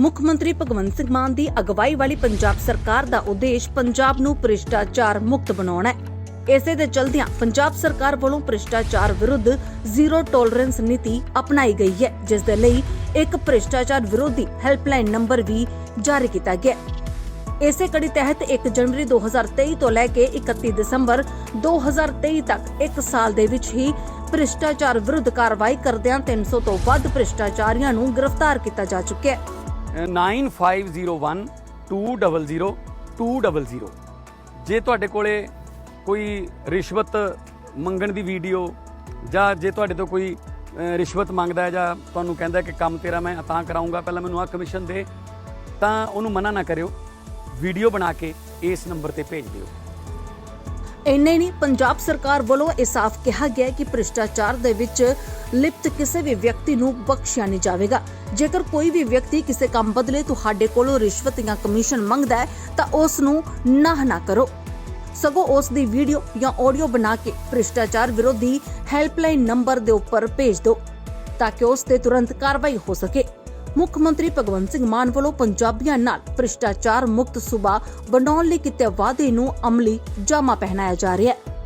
ਮੁੱਖ ਮੰਤਰੀ ਭਗਵੰਤ ਸਿੰਘ ਮਾਨ ਦੀ ਅਗਵਾਈ ਵਾਲੀ ਪੰਜਾਬ ਸਰਕਾਰ ਦਾ ਉਦੇਸ਼ ਪੰਜਾਬ ਨੂੰ ਭ੍ਰਿਸ਼ਟਾਚਾਰ ਮੁਕਤ ਬਣਾਉਣਾ ਹੈ। ਇਸੇ ਦੇ ਚਲਦਿਆਂ ਪੰਜਾਬ ਸਰਕਾਰ ਵੱਲੋਂ ਭ੍ਰਿਸ਼ਟਾਚਾਰ ਵਿਰੁੱਧ ਜ਼ੀਰੋ ਟੋਲਰੈਂਸ ਨੀਤੀ ਅਪਣਾਈ ਗਈ ਹੈ, ਜਿਸ ਦੇ ਲਈ ਇੱਕ ਭ੍ਰਿਸ਼ਟਾਚਾਰ ਵਿਰੋਧੀ ਹੈਲਪਲਾਈਨ ਨੰਬਰ ਵੀ ਜਾਰੀ ਕੀਤਾ ਗਿਆ ਇਸੇ ਕੜੀ ਤਹਿਤ 1 ਜਨਵਰੀ 2023 ਤੋਂ ਲੈ ਕੇ 31 ਦਸੰਬਰ 2023 ਤੱਕ ਇੱਕ ਸਾਲ ਦੇ ਵਿੱਚ ਹੀ ਭ੍ਰਿਸ਼ਟਾਚਾਰ ਵਿਰੁੱਧ ਕਾਰਵਾਈ ਕਰਦਿਆਂ 300 ਤੋਂ ਵੱਧ ਭ੍ਰਿਸ਼ਟਾਚਾਰੀਆਂ ਨੂੰ ਗ੍ਰਿਫਤਾਰ ਕੀਤਾ ਜਾ ਚੁੱਕਿਆ ਹੈ। 9501 200 200 ਜੇ ਤੁਹਾਡੇ ਕੋਲੇ ਕੋਈ ਰਿਸ਼ਵਤ ਮੰਗਣ ਦੀ ਵੀਡੀਓ ਜਾਂ ਜੇ ਤੁਹਾਡੇ ਤੋਂ ਕੋਈ ਰਿਸ਼ਵਤ ਮੰਗਦਾ ਹੈ ਜਾਂ ਤੁਹਾਨੂੰ ਕਹਿੰਦਾ ਕਿ ਕੰਮ ਤੇਰਾ ਮੈਂ ਤਾਂ ਕਰਾਉਂਗਾ ਪਹਿਲਾਂ ਮੈਨੂੰ ਆ ਕਮਿਸ਼ਨ ਦੇ ਤਾਂ ਉਹਨੂੰ ਮਨਾ ਨਾ ਕਰਿਓ ਵੀਡੀਓ ਬਣਾ ਕੇ ਇਸ ਨੰਬਰ ਤੇ ਭੇਜ ਦਿਓ ਇੰਨੇ ਨਹੀਂ, ਪੰਜਾਬ ਸਰਕਾਰ ਵੱਲੋਂ ਇਹ ਸਾਫ਼ ਕਿਹਾ ਗਿਆ ਕਿ ਭ੍ਰਿਸ਼ਟਾਚਾਰ ਦੇ ਵਿੱਚ ਲਿਪਤ ਕਿਸੇ ਵੀ ਵਿਅਕਤੀ ਨੂੰ ਬਖਸ਼ਿਆ ਨਹੀਂ ਜਾਵੇਗਾ। ਜੇਕਰ ਕੋਈ ਵੀ ਵਿਅਕਤੀ ਕਿਸੇ ਕੰਮ ਬਦਲੇ ਤੁਹਾਡੇ ਕੋਲੋਂ ਰਿਸ਼ਵਤ ਜਾਂ ਕਮਿਸ਼ਨ ਮੰਗਦਾ ਹੈ, ਤਾਂ ਉਸ ਨੂੰ ਨਾਹ ਨਾ ਕਰੋ। ਸਗੋਂ ਉਸ ਦੀ ਵੀਡੀਓ ਜਾਂ ਆਡੀਓ ਬਣਾ ਕੇ ਭ੍ਰਿਸ਼ਟਾਚਾਰ ਵਿਰੋਧੀ ਹੈਲਪਲਾਈਨ ਨੰਬਰ ਦੇ ਉੱਪਰ ਭੇਜ ਦਿਓ, ਤਾਂ ਕਿ ਉਸ ਤੇ ਤੁਰੰਤ ਕਾਰਵਾਈ ਹੋ ਸਕੇ। ਮੁੱਖ ਮੰਤਰੀ ਭਗਵੰਤ ਸਿੰਘ ਮਾਨ ਵੱਲੋਂ ਪੰਜਾਬੀਆਂ ਨਾਲ ਭ੍ਰਿਸ਼ਟਾਚਾਰ ਮੁਕਤ ਸੂਬਾ ਬਣਾਉਣ ਲਈ ਕੀਤੇ ਵਾਅਦੇ ਨੂੰ ਅਮਲੀ ਜਾਮਾ ਪਹਿਨਾਇਆ ਜਾ ਰਿਹਾ ਹੈ।